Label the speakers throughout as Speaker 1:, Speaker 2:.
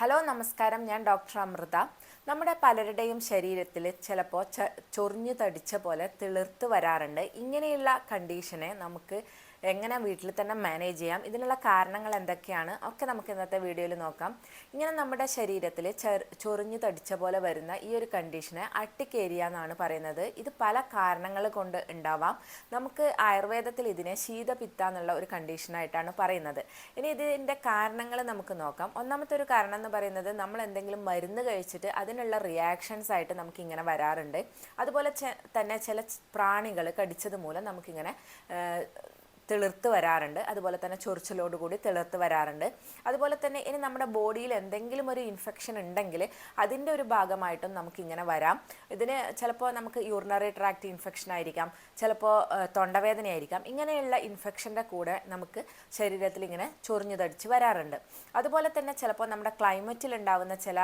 Speaker 1: Hello നമസ്കാരം. ഞാൻ doctor Amrita. നമ്മുടെ പലരുടെയും ശരീരത്തിൽ ചിലപ്പോൾ ചൊറിഞ്ഞു തടിച്ച പോലെ തിളിർത്ത് വരാറുണ്ട്. ഇങ്ങനെയുള്ള കണ്ടീഷനെ നമുക്ക് എങ്ങനെ വീട്ടിൽ തന്നെ മാനേജ് ചെയ്യാം ഇതിനുള്ള കാരണങ്ങൾ എന്തൊക്കെയാണ് ഒക്കെ നമുക്ക് ഇന്നത്തെ വീഡിയോയിൽ നോക്കാം. ഇങ്ങനെ നമ്മുടെ ശരീരത്തിൽ ചൊറിഞ്ഞു തടിച്ച പോലെ വരുന്ന ഈ ഒരു കണ്ടീഷനെ അട്ടിക്കേരിയ എന്നാണ് പറയുന്നത്. ഇത് പല കാരണങ്ങൾ കൊണ്ട് ഉണ്ടാവാം. നമുക്ക് ആയുർവേദത്തിൽ ഇതിനെ ശീതപിത്ത എന്നുള്ള ഒരു കണ്ടീഷനായിട്ടാണ് പറയുന്നത്. ഇനി ഇതിന്റെ കാരണങ്ങൾ നമുക്ക് നോക്കാം. ഒന്നാമത്തെ ഒരു കാരണം എന്ന് പറയുന്നത് നമ്മൾ എന്തെങ്കിലും മരുന്ന് കഴിച്ചിട്ട് അതിനുള്ള റിയാക്ഷൻസ് ആയിട്ട് നമുക്ക് ഇങ്ങനെ വരാറുണ്ട്. അതുപോലെ തന്നെ ചില പ്രാണികൾ കടിച്ചത് മൂലം നമുക്കിങ്ങനെ തിളിർത്ത് വരാറുണ്ട്. അതുപോലെ തന്നെ ചൊറിച്ചിലോടുകൂടി തിളിർത്ത് വരാറുണ്ട്. അതുപോലെ തന്നെ ഇനി നമ്മുടെ ബോഡിയിൽ എന്തെങ്കിലും ഒരു ഇൻഫെക്ഷൻ ഉണ്ടെങ്കിൽ അതിന്റെ ഒരു ഭാഗമായിട്ടും നമുക്കിങ്ങനെ വരാം. ഇതിന് ചിലപ്പോൾ നമുക്ക് യൂറിനറി ട്രാക്ട് ഇൻഫെക്ഷൻ ആയിരിക്കാം. ചിലപ്പോൾ തൊണ്ടവേദനയായിരിക്കാം. ഇങ്ങനെയുള്ള ഇൻഫെക്ഷന്റെ കൂടെ നമുക്ക് ശരീരത്തിൽ ഇങ്ങനെ ചൊറിഞ്ഞു തടിച്ച് വരാറുണ്ട്. അതുപോലെ തന്നെ ചിലപ്പോൾ നമ്മുടെ ക്ലൈമറ്റിൽ ഉണ്ടാകുന്ന ചില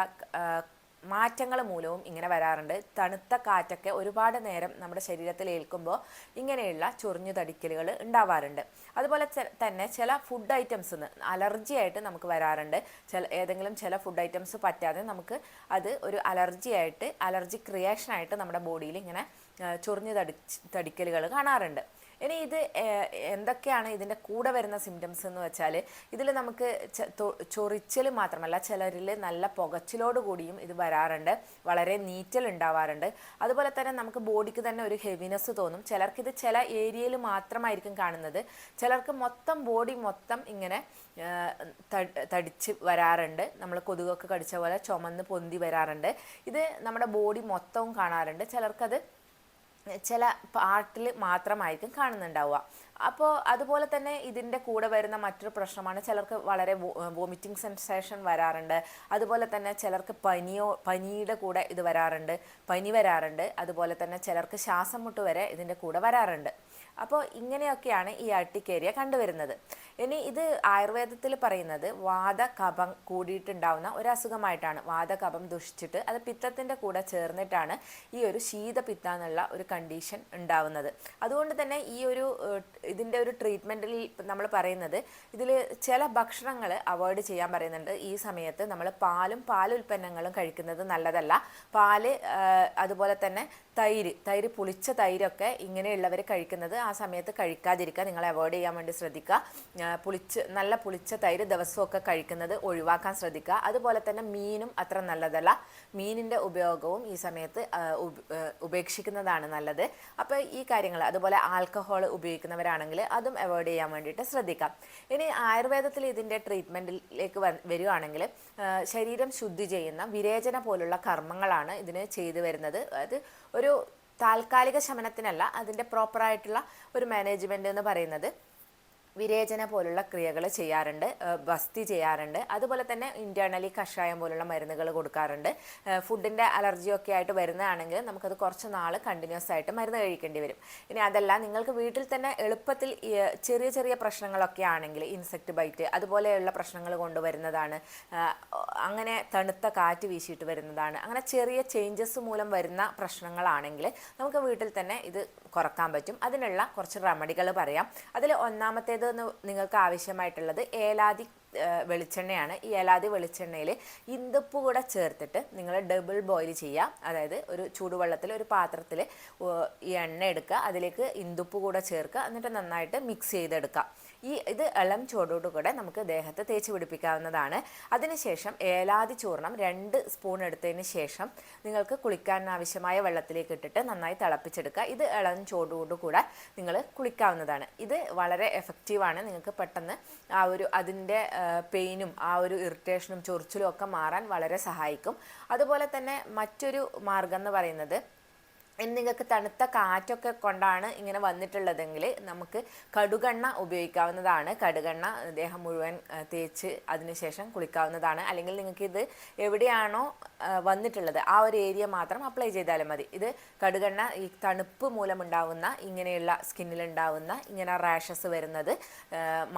Speaker 1: മാറ്റങ്ങൾ മൂലവും ഇങ്ങനെ വരാറുണ്ട്. തണുത്ത കാറ്റൊക്കെ ഒരുപാട് നേരം നമ്മുടെ ശരീരത്തിൽ ഏൽക്കുമ്പോൾ ഇങ്ങനെയുള്ള ചൊറിഞ്ഞു തടിക്കലുകൾ ഉണ്ടാവാറുണ്ട്. അതുപോലെ തന്നെ ചില ഫുഡ് ഐറ്റംസ് അലർജി ആയിട്ട് നമുക്ക് വരാറുണ്ട്. ചില ഏതെങ്കിലും ചില ഫുഡ് ഐറ്റംസ് പറ്റാതെ നമുക്ക് അത് ഒരു അലർജി ആയിട്ട് അലർജിക് റിയാക്ഷൻ ആയിട്ട് നമ്മുടെ ബോഡിയിൽ ഇങ്ങനെ ചൊറിഞ്ഞു തടി തടിക്കലുകൾ കാണാറുണ്ട്. ഇനി ഇത് എന്തൊക്കെയാണ് ഇതിന്റെ കൂടെ വരുന്ന സിംറ്റംസ് എന്ന് വെച്ചാൽ ഇതിൽ നമുക്ക് ചൊറിച്ചൽ മാത്രമല്ല ചിലരിൽ നല്ല പുകച്ചിലോട് കൂടിയും ഇത് വരാറുണ്ട്. വളരെ നീറ്റൽ ഉണ്ടാവാറുണ്ട്. അതുപോലെ തന്നെ നമുക്ക് ബോഡിക്ക് തന്നെ ഒരു ഹെവിനെസ് തോന്നും. ചിലർക്ക് ഇത് ചില ഏരിയയിൽ മാത്രമായിരിക്കും കാണുന്നത്. ചിലർക്ക് മൊത്തം ബോഡി മൊത്തം ഇങ്ങനെ തടിച്ച് വരാറുണ്ട്. നമ്മൾ കൊതുകൊക്കെ കടിച്ച പോലെ ചുമന്ന് പൊന്തി വരാറുണ്ട്. ഇത് നമ്മുടെ ബോഡി മൊത്തവും കാണാറുണ്ട്. ചിലർക്കത് ചില പാർട്ടിൽ മാത്രമായിരിക്കും കാണുന്നുണ്ടാവുക. അപ്പോൾ അതുപോലെ തന്നെ ഇതിന്റെ കൂടെ വരുന്ന മറ്റൊരു പ്രശ്നമാണ് ചിലർക്ക് വളരെ വോമിറ്റിംഗ് സെൻസേഷൻ വരാറുണ്ട്. അതുപോലെ തന്നെ ചിലർക്ക് പനിയോ പനിയുടെ കൂടെ ഇത് വരാറുണ്ട്. പനി വരാറുണ്ട്. അതുപോലെ തന്നെ ചിലർക്ക് ശ്വാസം മുട്ട് വരെ ഇതിന്റെ കൂടെ വരാറുണ്ട്. അപ്പോൾ ഇങ്ങനെയൊക്കെയാണ് ഈ അട്ടിക്കേരിയ കണ്ടുവരുന്നത്. ഇനി ഇത് ആയുർവേദത്തിൽ പറയുന്നത് വാദ കഫം കൂടിയിട്ടുണ്ടാവുന്ന ഒരു അസുഖമായിട്ടാണ് വാദ കഫം ദുഷിച്ചിട്ട് അത് പിത്തത്തിന്റെ കൂടെ ചേർന്നിട്ടാണ് ഈ ഒരു ശീതപിത്ത എന്നുള്ള ഒരു കണ്ടീഷൻ ഉണ്ടാവുന്നത്. അതുകൊണ്ട് തന്നെ ഈ ഒരു ഇതിന്റെ ഒരു ട്രീറ്റ്മെന്റിൽ നമ്മൾ പറയുന്നത് ഇതിൽ ചില ഭക്ഷണങ്ങൾ അവോയ്ഡ് ചെയ്യാൻ പറയുന്നുണ്ട്. ഈ സമയത്ത് നമ്മൾ പാലും പാലുൽപ്പന്നങ്ങളും കഴിക്കുന്നത് നല്ലതല്ല. പാൽ അതുപോലെ തന്നെ തൈര് തൈര് പുളിച്ച തൈരൊക്കെ ഇങ്ങനെയുള്ളവർ കഴിക്കുന്നത് ആ സമയത്ത് കഴിക്കാതിരിക്കുക. നിങ്ങൾ അവോയ്ഡ് ചെയ്യാൻ വേണ്ടി ശ്രദ്ധിക്കുക. പുളിച്ച് നല്ല പുളിച്ച തൈര് ദിവസമൊക്കെ കഴിക്കുന്നത് ഒഴിവാക്കാൻ ശ്രദ്ധിക്കുക. അതുപോലെ തന്നെ മീനും അത്ര നല്ലതല്ല. മീനിന്റെ ഉപയോഗവും ഈ സമയത്ത് ഉപേക്ഷിക്കുന്നതാണ് നല്ലത്. അപ്പോൾ ഈ കാര്യങ്ങൾ അതുപോലെ ആൽക്കഹോൾ ഉപയോഗിക്കുന്നവരാണെങ്കിൽ അതും അവോയ്ഡ് ചെയ്യാൻ വേണ്ടിയിട്ട് ശ്രദ്ധിക്കാം. ഇനി ആയുർവേദത്തിൽ ഇതിന്റെ ട്രീറ്റ്മെന്റിലേക്ക് വരികയാണെങ്കിൽ ശരീരം ശുദ്ധി ചെയ്യുന്ന വിരേചന പോലുള്ള കർമ്മങ്ങളാണ് ഇതിന് ചെയ്തു വരുന്നത്. അത് ഒരു താൽക്കാലിക ശമനത്തിനല്ല അതിന്റെ പ്രോപ്പറായിട്ടുള്ള ഒരു മാനേജ്മെന്റ് എന്ന് പറയുന്നത്. വിരേചന പോലുള്ള ക്രിയകൾ ചെയ്യാറുണ്ട് ബസ്തി ചെയ്യാറുണ്ട്. അതുപോലെ തന്നെ ഇന്റേർണലി കഷായം പോലുള്ള മരുന്നുകൾ കൊടുക്കാറുണ്ട്. ഫുഡിന്റെ അലർജിയൊക്കെ ആയിട്ട് വരുന്നതാണെങ്കിൽ നമുക്കത് കുറച്ച് നാൾ കണ്ടിന്യൂസ് ആയിട്ട് മരുന്ന് കഴിക്കേണ്ടി വരും. ഇനി അതല്ല നിങ്ങൾക്ക് വീട്ടിൽ തന്നെ എളുപ്പത്തിൽ ചെറിയ ചെറിയ പ്രശ്നങ്ങളൊക്കെ ആണെങ്കിൽ ഇൻസെക്ട് ബൈറ്റ് അതുപോലെയുള്ള പ്രശ്നങ്ങൾ കൊണ്ടുവരുന്നതാണ്. അങ്ങനെ തണുത്ത കാറ്റ് വീശിയിട്ട് വരുന്നതാണ്. അങ്ങനെ ചെറിയ ചേഞ്ചസ് മൂലം വരുന്ന പ്രശ്നങ്ങളാണെങ്കിൽ നമുക്ക് വീട്ടിൽ തന്നെ ഇത് കുറയ്ക്കാൻ പറ്റും. അതിനുള്ള കുറച്ച് റെമഡികൾ പറയാം. അതിൽ ഒന്നാമത്തേത് നിങ്ങൾക്ക് ആവശ്യമായിട്ടുള്ളത് ഏലാതി വെളിച്ചെണ്ണയാണ്. ഈ ഏലാതി വെളിച്ചെണ്ണയിൽ ഇന്തുപ്പ് കൂടെ ചേർത്തിട്ട് നിങ്ങൾ ഡബിൾ ബോയിൽ ചെയ്യുക. അതായത് ഒരു ചൂടുവെള്ളത്തിൽ ഒരു പാത്രത്തിൽ ഈ എണ്ണ എടുക്കുക. അതിലേക്ക് ഇന്തുപ്പ് കൂടെ ചേർക്കുക. എന്നിട്ട് നന്നായിട്ട് മിക്സ് ചെയ്തെടുക്കുക. ഈ ഇത് ഇളം ചൂടോടു കൂടെ നമുക്ക് ദേഹത്ത് തേച്ച് പിടിപ്പിക്കാവുന്നതാണ്. അതിനുശേഷം ഏലാതി ചൂർണം രണ്ട് സ്പൂൺ എടുത്തതിന് ശേഷം നിങ്ങൾക്ക് കുളിക്കാൻ ആവശ്യമായ വെള്ളത്തിലേക്ക് ഇട്ടിട്ട് നന്നായി തിളപ്പിച്ചെടുക്കുക. ഇത് ഇളം ചൂടോടു കൂടെ നിങ്ങൾ കുളിക്കാവുന്നതാണ്. ഇത് വളരെ എഫക്റ്റീവാണ് നിങ്ങൾക്ക് പെട്ടെന്ന് ആ ഒരു അതിന്റെ പെയിനും ആ ഒരു ഇറിറ്റേഷനും ചൊറിച്ചിലും ഒക്കെ മാറാൻ വളരെ സഹായിക്കും. അതുപോലെ തന്നെ മറ്റൊരു മാർഗം എന്ന് പറയുന്നത് നിങ്ങൾക്ക് തണുത്ത കാറ്റൊക്കെ കൊണ്ടാണ് ഇങ്ങനെ വന്നിട്ടുള്ളതെങ്കിൽ നമുക്ക് കടുകെണ്ണ ഉപയോഗിക്കാവുന്നതാണ്. കടുകെണ്ണ ദേഹം മുഴുവൻ തേച്ച് അതിനുശേഷം കുളിക്കാവുന്നതാണ്. അല്ലെങ്കിൽ നിങ്ങൾക്ക് ഇത് എവിടെയാണോ വന്നിട്ടുള്ളത്. ആ ഒരു ഏരിയ മാത്രം അപ്ലൈ ചെയ്താലും മതി. ഇത് കടുകെണ്ണ ഈ തണുപ്പ് മൂലമുണ്ടാവുന്ന ഇങ്ങനെയുള്ള സ്കിന്നിലുണ്ടാവുന്ന ഇങ്ങനെ റാഷസ് വരുന്നത്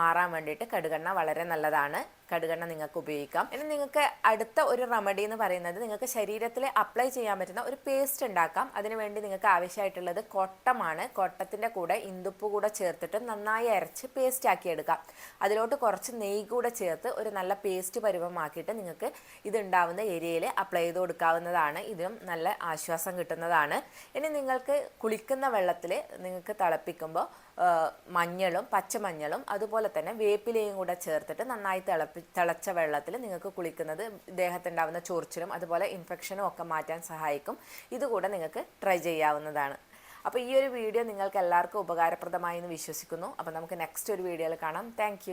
Speaker 1: മാറാൻ വേണ്ടിയിട്ട് കടുകെണ്ണ വളരെ നല്ലതാണ്. കടുകെണ്ണ നിങ്ങൾക്ക് ഉപയോഗിക്കാം. ഇനി നിങ്ങൾക്ക് അടുത്ത ഒരു റെമഡി എന്ന് പറയുന്നത് നിങ്ങൾക്ക് ശരീരത്തിൽ അപ്ലൈ ചെയ്യാൻ പറ്റുന്ന ഒരു പേസ്റ്റ് ഉണ്ടാക്കാം. അതിനുവേണ്ടി നിങ്ങൾക്ക് ആവശ്യമായിട്ടുള്ളത് കൊട്ടമാണ്. കൊട്ടത്തിന്റെ കൂടെ ഇന്ദുപ്പ് കൂടെ ചേർത്തിട്ട് നന്നായി അരച്ച് പേസ്റ്റ് ആക്കി എടുക്കാം. അതിലോട്ട് കുറച്ച് നെയ്യ് കൂടെ ചേർത്ത് ഒരു നല്ല പേസ്റ്റ് പരുവമാക്കിയിട്ട് നിങ്ങൾക്ക് ഇതുണ്ടാവുന്ന ഏരിയയിൽ അപ്ലൈ ചെയ്ത് കൊടുക്കാവുന്നതാണ്. ഇതിനും നല്ല ആശ്വാസം കിട്ടുന്നതാണ്. ഇനി നിങ്ങൾക്ക് കുളിക്കുന്ന വെള്ളത്തിൽ നിങ്ങൾക്ക് തിളപ്പിക്കുമ്പോൾ മഞ്ഞളും പച്ചമഞ്ഞളും അതുപോലെ തന്നെ വേപ്പിലയും കൂടെ ചേർത്തിട്ട് നന്നായി തിളപ്പി തിളച്ച വെള്ളത്തിൽ നിങ്ങൾക്ക് കുളിക്കുന്നത് ദേഹത്തുണ്ടാവുന്ന ചൊറിച്ചിലും അതുപോലെ ഇൻഫെക്ഷനും ഒക്കെ മാറ്റാൻ സഹായിക്കും. ഇതുകൂടെ നിങ്ങൾക്ക് ട്രൈ ചെയ്യാവുന്നതാണ്. അപ്പോൾ ഈ ഒരു വീഡിയോ നിങ്ങൾക്ക് എല്ലാവർക്കും ഉപകാരപ്രദമായി എന്ന് വിശ്വസിക്കുന്നു. അപ്പോൾ നമുക്ക് നെക്സ്റ്റ് ഒരു വീഡിയോയിൽ കാണാം. താങ്ക്